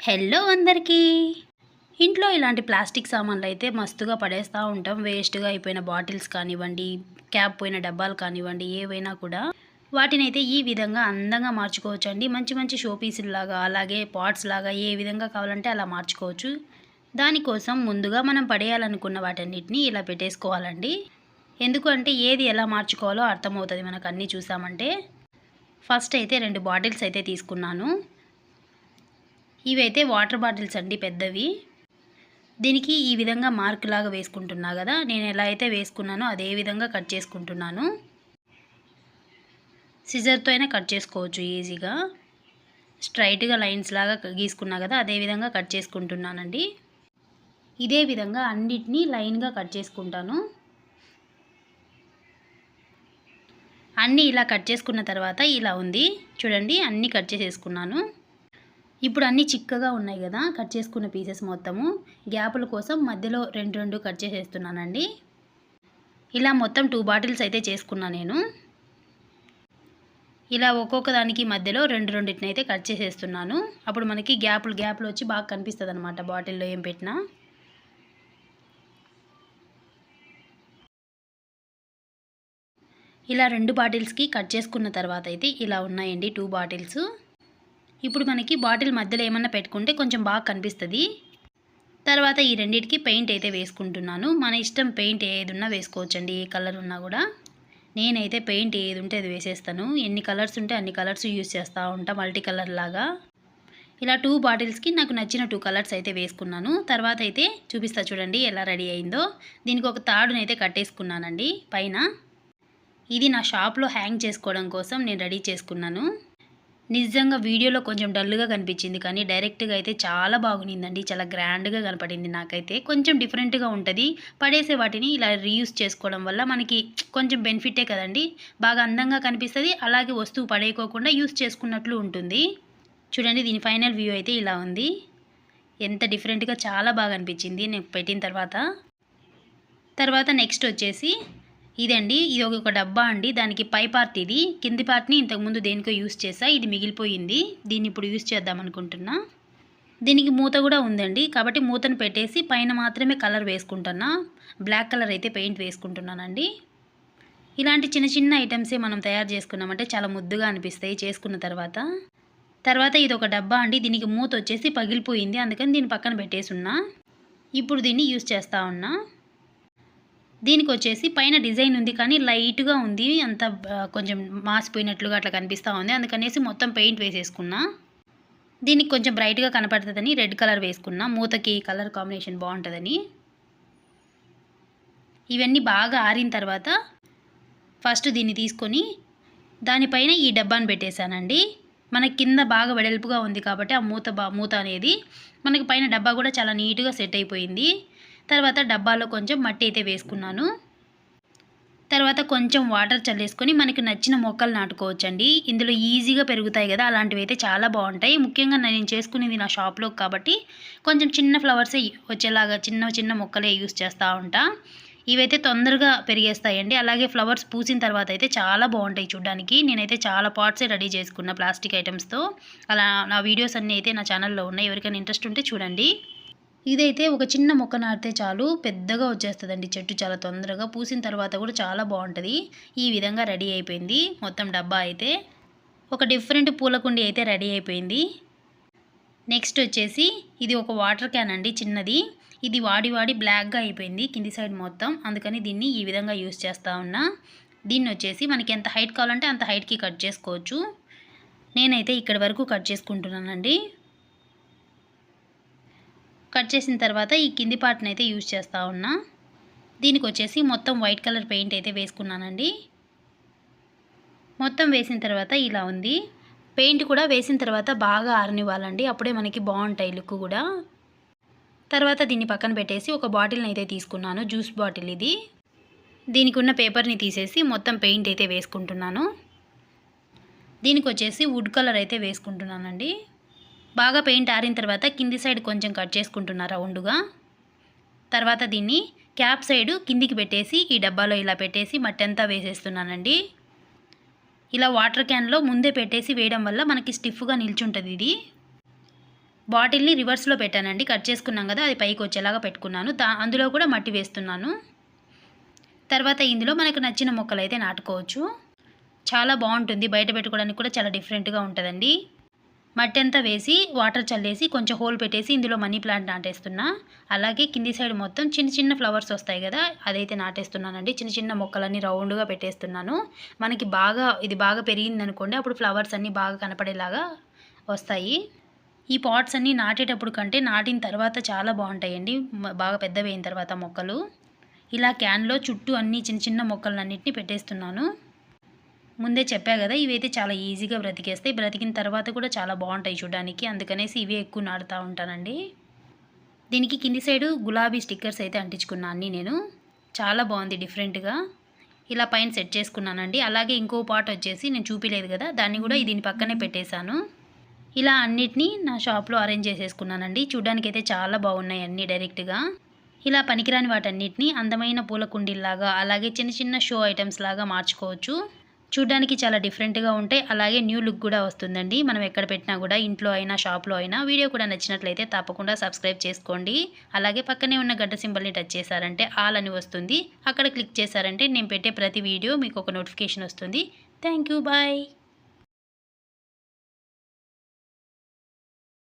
Hello అందరికీ. ఇంట్లో ఇలాంటి ప్లాస్టిక్ సామాన్లు అయితే మస్తుగా పడేస్తూ ఉంటాం. వేస్ట్గా అయిపోయిన బాటిల్స్ కానివ్వండి క్యాప్ పోయిన డబ్బాలు కానివ్వండి ఏవైనా కూడా వాటిని అయితే ఈ విధంగా అందంగా మార్చుకోవచ్చు అండి మంచి మంచి షోపీసులు లాగా అలాగే పాట్స్ లాగా ఏ విధంగా కావాలంటే అలా మార్చుకోవచ్చు. దానికోసం ముందుగా మనం పడేయాలనుకున్న వాటన్నిటిని ఇలా పెట్టేసుకోవాలండి. ఎందుకంటే ఏది ఎలా మార్చుకోవాలో అర్థమవుతుంది మనకు అన్నీ చూసామంటే. ఫస్ట్ అయితే రెండు బాటిల్స్ అయితే తీసుకున్నాను. ఇవైతే వాటర్ బాటిల్స్ అండి పెద్దవి. దీనికి ఈ విధంగా మార్క్ లాగా వేసుకుంటున్నా కదా నేను ఎలా అయితే వేసుకున్నానో అదే విధంగా కట్ చేసుకుంటున్నాను. సిజర్తో అయినా కట్ చేసుకోవచ్చు ఈజీగా. స్ట్రైట్గా లైన్స్ లాగా గీసుకున్నా కదా అదే విధంగా కట్ చేసుకుంటున్నానండి. ఇదే విధంగా అన్నిటినీ లైన్గా కట్ చేసుకుంటాను. అన్నీ ఇలా కట్ చేసుకున్న తర్వాత ఇలా ఉంది. చూడండి అన్నీ కట్ చేసేసుకున్నాను. ఇప్పుడు అన్నీ చిక్కగా ఉన్నాయి కదా కట్ చేసుకున్న పీసెస్ మొత్తము. గ్యాపుల కోసం మధ్యలో రెండు రెండు కట్ చేసేస్తున్నానండి. ఇలా మొత్తం టూ బాటిల్స్ అయితే చేసుకున్నా నేను. ఇలా ఒక్కొక్క దానికి మధ్యలో రెండు రెండింటిని అయితే కట్ చేసేస్తున్నాను. అప్పుడు మనకి గ్యాపులు గ్యాపులు వచ్చి బాగా కనిపిస్తుంది అనమాట బాటిల్లో ఏం పెట్టినా. ఇలా రెండు బాటిల్స్కి కట్ చేసుకున్న తర్వాత అయితే ఇలా ఉన్నాయండి టూ బాటిల్స్ ఇప్పుడు మనకి బాటిల్ మధ్యలో ఏమన్నా పెట్టుకుంటే కొంచెం బాగా కనిపిస్తుంది. తర్వాత ఈ రెండింటికి పెయింట్ అయితే వేసుకుంటున్నాను. మన ఇష్టం పెయింట్ ఏది ఉన్నా వేసుకోవచ్చండి ఏ కలర్ ఉన్నా కూడా. నేనైతే పెయింట్ ఏది ఉంటే అది వేసేస్తాను. ఎన్ని కలర్స్ ఉంటే అన్ని కలర్స్ యూస్ చేస్తూ ఉంటా మల్టీ కలర్ లాగా. ఇలా టూ బాటిల్స్కి నాకు నచ్చిన టూ కలర్స్ అయితే వేసుకున్నాను. తర్వాత అయితే చూపిస్తా చూడండి ఎలా రెడీ అయిందో. దీనికి ఒక తాడునైతే కట్టేసుకున్నానండి పైన. ఇది నా షాప్లో హ్యాంగ్ చేసుకోవడం కోసం నేను రెడీ చేసుకున్నాను. నిజంగా వీడియోలో కొంచెం డల్గా కనిపించింది కానీ డైరెక్ట్గా అయితే చాలా బాగునిందండి. చాలా గ్రాండ్గా కనపడింది నాకైతే. కొంచెం డిఫరెంట్గా ఉంటుంది. పడేసే వాటిని ఇలా రీయూస్ చేసుకోవడం వల్ల మనకి కొంచెం బెనిఫిటే కదండి. బాగా అందంగా కనిపిస్తుంది. అలాగే వస్తువు పడేయకోకుండా యూస్ చేసుకున్నట్లు ఉంటుంది. చూడండి దీని ఫైనల్ వ్యూ అయితే ఇలా ఉంది. ఎంత డిఫరెంట్గా చాలా బాగా అనిపించింది నేను పెట్టిన తర్వాత. తర్వాత నెక్స్ట్ వచ్చేసి ఇదండి ఇది ఒక డబ్బా అండి. దానికి పై పార్ట్ ఇది. కింది పార్ట్ని ఇంతకుముందు దేనికో యూస్ చేసా ఇది మిగిలిపోయింది. దీన్ని ఇప్పుడు యూస్ చేద్దాం అనుకుంటున్నా. దీనికి మూత కూడా ఉందండి. కాబట్టి మూతను పెట్టేసి పైన మాత్రమే కలర్ వేసుకుంటున్నా. బ్లాక్ కలర్ అయితే పెయింట్ వేసుకుంటున్నానండి. ఇలాంటి చిన్న చిన్న ఐటమ్సే మనం తయారు చేసుకున్నామంటే చాలా ముద్దుగా అనిపిస్తాయి చేసుకున్న తర్వాత. తర్వాత ఇది ఒక డబ్బా అండి. దీనికి మూత వచ్చేసి పగిలిపోయింది. అందుకని దీన్ని పక్కన పెట్టేసి ఉన్నా ఇప్పుడు దీన్ని యూస్ చేస్తూ ఉన్నా. దీనికి వచ్చేసి పైన డిజైన్ ఉంది కానీ లైట్గా ఉంది. అంత కొంచెం మాసిపోయినట్లుగా అట్లా కనిపిస్తూ ఉంది. అందుకనేసి మొత్తం పెయింట్ వేసేసుకున్నా. దీనికి కొంచెం బ్రైట్గా కనపడుతుందని రెడ్ కలర్ వేసుకున్నా. మూతకి కలర్ కాంబినేషన్ బాగుంటుందని. ఇవన్నీ బాగా ఆరిన తర్వాత ఫస్ట్ దీన్ని తీసుకొని దానిపైన ఈ డబ్బాను పెట్టేశానండి. మన కింద బాగా వెడల్పుగా ఉంది కాబట్టి ఆ మూత బా మూత అనేది మనకి పైన డబ్బా కూడా చాలా నీట్గా సెట్ అయిపోయింది. తర్వాత డబ్బాలో కొంచెం మట్టి అయితే వేసుకున్నాను. తర్వాత కొంచెం వాటర్ చల్లేసుకొని మనకి నచ్చిన మొక్కలు నాటుకోవచ్చండి. ఇందులో ఈజీగా పెరుగుతాయి కదా అలాంటివి అయితే చాలా బాగుంటాయి. ముఖ్యంగా నేను చేసుకునేది నా షాప్లో కాబట్టి కొంచెం చిన్న ఫ్లవర్సే వచ్చేలాగా చిన్న చిన్న మొక్కలే యూస్ చేస్తూ ఉంటా. ఇవైతే తొందరగా పెరిగేస్తాయండి. అలాగే ఫ్లవర్స్ పూసిన తర్వాత అయితే చాలా బాగుంటాయి చూడడానికి. నేనైతే చాలా పార్ట్సే రెడీ చేసుకున్న ప్లాస్టిక్ ఐటమ్స్తో. అలా నా వీడియోస్ అన్నీ అయితే నా ఛానల్లో ఉన్నాయి. ఎవరికైనా ఇంట్రెస్ట్ ఉంటే చూడండి. ఇదైతే ఒక చిన్న మొక్క నాటితే చాలు పెద్దగా వచ్చేస్తుందండి చెట్టు చాలా తొందరగా. పూసిన తర్వాత కూడా చాలా బాగుంటుంది. ఈ విధంగా రెడీ అయిపోయింది. మొత్తం డబ్బా అయితే ఒక డిఫరెంట్ పూలకుండి అయితే రెడీ అయిపోయింది. నెక్స్ట్ వచ్చేసి ఇది ఒక వాటర్ క్యాన్ అండి చిన్నది. ఇది వాడి వాడి బ్లాక్గా అయిపోయింది కింది సైడ్ మొత్తం. అందుకని దీన్ని ఈ విధంగా యూస్ చేస్తూ ఉన్నా. దీన్ని వచ్చేసి మనకి ఎంత హైట్ కావాలంటే అంత హైట్కి కట్ చేసుకోవచ్చు. నేనైతే ఇక్కడి వరకు కట్ చేసుకుంటున్నానండి. కట్ చేసిన తర్వాత ఈ కింది పార్ట్ని అయితే యూజ్ చేస్తూ ఉన్నా. దీనికి వచ్చేసి మొత్తం వైట్ కలర్ పెయింట్ అయితే వేసుకున్నానండి. మొత్తం వేసిన తర్వాత ఇలా ఉంది. పెయింట్ కూడా వేసిన తర్వాత బాగా ఆరనివ్వాలండి. అప్పుడే మనకి బాగుంటాయి లుక్ కూడా. తర్వాత దీన్ని పక్కన పెట్టేసి ఒక బాటిల్ని అయితే తీసుకున్నాను. జ్యూస్ బాటిల్ ఇది. దీనికి ఉన్న పేపర్ని తీసేసి మొత్తం పెయింట్ అయితే వేసుకుంటున్నాను. దీనికి వచ్చేసి వుడ్ కలర్ అయితే వేసుకుంటున్నానండి. బాగా పెయింట్ ఆరిన తర్వాత కింది సైడ్ కొంచెం కట్ చేసుకుంటున్నారా రౌండ్గా. తర్వాత దీన్ని క్యాప్ సైడ్ కిందికి పెట్టేసి ఈ డబ్బాలో ఇలా పెట్టేసి మట్టి అంతా వేసేస్తున్నానండి. ఇలా వాటర్ క్యాన్లో ముందే పెట్టేసి వేయడం వల్ల మనకి స్టిఫ్గా నిల్చుంటుంది ఇది. బాటిల్ని రివర్స్లో పెట్టానండి. కట్ చేసుకున్నాం కదా అది పైకి వచ్చేలాగా పెట్టుకున్నాను. దా అందులో కూడా మట్టి వేస్తున్నాను. తర్వాత ఇందులో మనకు నచ్చిన మొక్కలు అయితే నాటుకోవచ్చు. చాలా బాగుంటుంది. బయట పెట్టుకోవడానికి కూడా చాలా డిఫరెంట్గా ఉంటుందండి. మట్టి అంతా వేసి వాటర్ చల్లేసి కొంచెం హోల్ పెట్టేసి ఇందులో మనీ ప్లాంట్ నాటేస్తున్నా. అలాగే కింది సైడ్ మొత్తం చిన్న చిన్న ఫ్లవర్స్ వస్తాయి కదా అదైతే నాటేస్తున్నానండి. చిన్న చిన్న మొక్కలన్నీ రౌండ్గా పెట్టేస్తున్నాను. మనకి బాగా ఇది బాగా పెరిగింది అనుకోండి అప్పుడు ఫ్లవర్స్ అన్నీ బాగా కనపడేలాగా వస్తాయి. ఈ పాట్స్ అన్నీ నాటేటప్పుడు కంటే నాటిన తర్వాత చాలా బాగుంటాయండి. బాగా పెద్దవి అయిన తర్వాత మొక్కలు. ఇలా క్యాన్లో చుట్టూ అన్ని చిన్న చిన్న మొక్కలన్నింటినీ పెట్టేస్తున్నాను. ముందే చెప్పా కదా ఇవైతే చాలా ఈజీగా బ్రతికేస్తాయి. బ్రతికిన తర్వాత కూడా చాలా బాగుంటాయి చూడడానికి. అందుకనేసి ఇవే ఎక్కువ నాటుతూ ఉంటానండి. దీనికి కింది సైడు గులాబీ స్టిక్కర్స్ అయితే అంటించుకున్నాను అన్నీ నేను. చాలా బాగుంది డిఫరెంట్గా. ఇలా పైన సెట్ చేసుకున్నానండి. అలాగే ఇంకో పాట వచ్చేసి నేను చూపిలేదు కదా దాన్ని కూడా దీని పక్కనే పెట్టేశాను. ఇలా అన్నిటినీ నా షాప్లో అరేంజ్ చేసేసుకున్నానండి. చూడ్డానికి అయితే చాలా బాగున్నాయి అన్నీ డైరెక్ట్గా. ఇలా పనికిరాని వాటన్నిటిని అందమైన పూల కుండీల్లాగా అలాగే చిన్న చిన్న షో ఐటమ్స్ లాగా మార్చుకోవచ్చు. చూడ్డానికి చాలా డిఫరెంట్గా ఉంటాయి. అలాగే న్యూ లుక్ కూడా వస్తుందండి. మనం ఎక్కడ పెట్టినా కూడా ఇంట్లో అయినా షాప్లో అయినా వీడియో కూడా నచ్చినట్లయితే తప్పకుండా సబ్స్క్రైబ్ చేసుకోండి. అలాగే పక్కనే ఉన్న గడ్డ సింబల్ని టచ్ చేశారంటే ఆల్ అని వస్తుంది. అక్కడ క్లిక్ చేశారంటే నేను పెట్టే ప్రతి వీడియో మీకు ఒక నోటిఫికేషన్ వస్తుంది. Thank you. బాయ్.